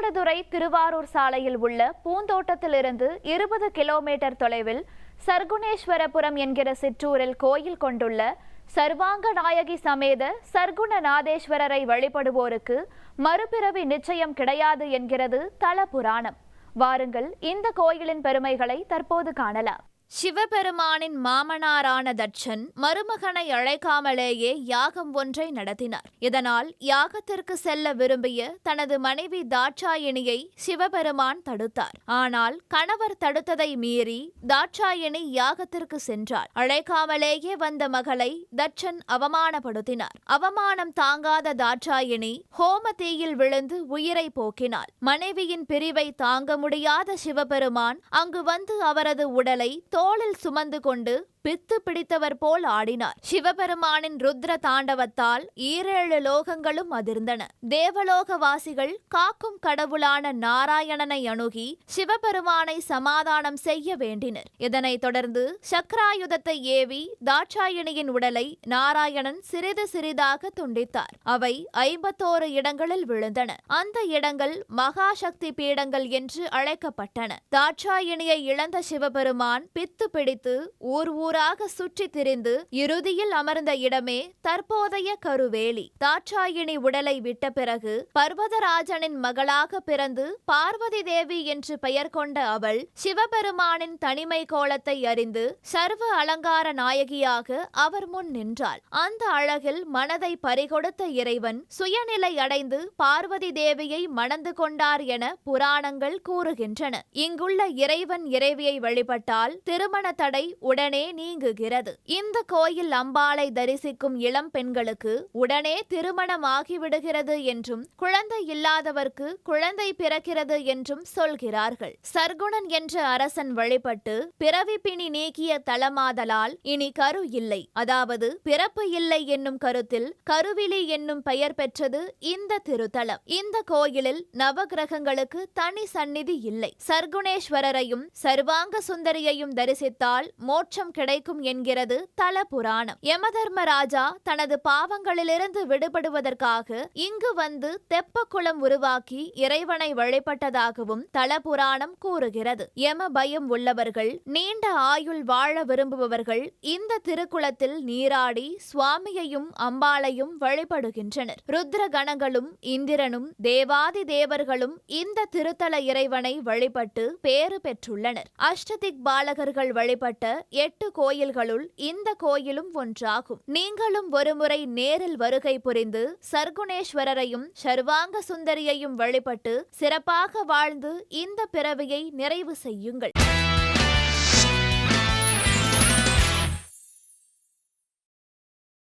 மயிலாடுதுறை திருவாரூர் சாலையில் உள்ள பூந்தோட்டத்திலிருந்து இருபது கிலோமீட்டர் தொலைவில் சர்க்குணேஸ்வரபுரம் என்கிற சிற்றூரில் கோயில் கொண்டுள்ள சர்வாங்க நாயகி சமேத சர்க்குணநாதேஸ்வரரை வழிபடுவோருக்கு மறுபிறவி நிச்சயம் கிடையாது என்கிறது தல புராணம் வாருங்கள் இந்த கோயிலின் பெருமைகளை தற்போது காணலாம். சிவபெருமானின் மாமனாரான தட்சன் மருமகனை அழைக்காமலேயே யாகம் ஒன்றை நடத்தினார். இதனால் யாகத்திற்கு செல்ல விரும்பிய தனது மனைவி தாட்சாயினியை சிவபெருமான் தடுத்தார். ஆனால் கணவர் தடுத்ததை மீறி தாட்சாயினி யாகத்திற்கு சென்றார். அழைக்காமலேயே வந்த மகளை தட்சன் அவமானப்படுத்தினார். அவமானம் தாங்காத தாட்சாயினி ஹோம தீயில் விழுந்து உயிரை போக்கினாள். மனைவியின் பிரிவை தாங்க முடியாத சிவபெருமான் அங்கு வந்து அவரது உடலை தோளில் சுமந்து கொண்டு பித்து பிடித்தவர் போல் ஆடினார். சிவபெருமானின் ருத்ர தாண்டவத்தால் ஈரேழு லோகங்களும் அதிர்ந்தன. தேவலோக வாசிகள் காக்கும் கடவுளான நாராயணனை அணுகி சிவபெருமானை சமாதானம் செய்ய வேண்டினர். இதனைத் தொடர்ந்து சக்கராயுதத்தை ஏவி தாட்சாயணியின் உடலை நாராயணன் சிறிது சிறிதாக துண்டித்தார். அவை ஐம்பத்தோரு இடங்களில் விழுந்தன. அந்த இடங்கள் மகாசக்தி பீடங்கள் என்று அழைக்கப்பட்டன. தாட்சாயணியை இழந்த சிவபெருமான் பித்து பிடித்து ஊர் ஊராக சுற்றி திரிந்து இறுதியில் அமர்ந்த இடமே தற்போதைய கருவேலி. தாட்சாயினி உடலை விட்ட பிறகு பர்வதராஜனின் மகளாக பிறந்து பார்வதி தேவி என்று பெயர் கொண்ட அவள் சிவபெருமானின் தனிமை கோலத்தை அறிந்து சர்வ அலங்கார நாயகியாக அவர் முன் நின்றாள். அந்த அழகில் மனதை பறிகொடுத்த இறைவன் சுயநிலை அடைந்து பார்வதி தேவியை மணந்து கொண்டார் என புராணங்கள் கூறுகின்றன. இங்குள்ள இறைவன் இறைவியை வழிபட்டால் திருமண தடை உடனே நீங்குகிறது. இந்த கோயில் அம்பாளை தரிசிக்கும் இளம் பெண்களுக்கு உடனே திருமணமாகிவிடுகிறது என்றும் குழந்தை இல்லாதவர்க்கு குழந்தை பிறக்கிறது என்றும் சொல்கிறார்கள். சர்க்குணன் என்ற அரசன் வழிபட்டு பிறவி பிணி நீக்கிய தலமாதலால் இனி கரு இல்லை. அதாவது பிறப்பு இல்லை என்னும் கருத்தில் கருவிலி என்னும் பெயர் பெற்றது இந்த திருத்தலம். இந்த கோயிலில் நவகிரகங்களுக்கு தனி சந்நிதி இல்லை. சர்க்குணேஸ்வரரையும் சர்வாங்க சுந்தரியையும் தரிசித்தால் மோட்சம் கிடைக்கும் என்கிறது தல புராணம் யமதர்மராஜா தனது பாவங்களிலிருந்து விடுபடுவதற்காக இங்கு வந்து தெப்பக்குளம் உருவாக்கி இறைவனை வழிபட்டதாகவும் தல புராணம் கூறுகிறது. யம பயம் உள்ளவர்கள் நீண்ட ஆயுள் வாழ விரும்புபவர்கள் இந்த திருக்குளத்தில் நீராடி சுவாமியையும் அம்பாளையும் வழிபடுகின்றனர். ருத்ர கணங்களும் இந்திரனும் தேவாதி தேவர்களும் இந்த திருத்தல இறைவனை வழிபட்டு பேறு பெற்றுள்ளனர். அஷ்டதிக் பாலகர்கள் வழிபட்ட எட்டு கோயில்களுள் இந்த கோயிலும் ஒன்றாகும். நீங்களும் ஒருமுறை நேரில் வருகை புரிந்து சர்க்குணேஸ்வரரையும் சர்வாங்க சுந்தரியையும் வழிபட்டு சிறப்பாக வாழ்ந்து இந்த பிறவியை நிறைவு செய்யுங்கள்.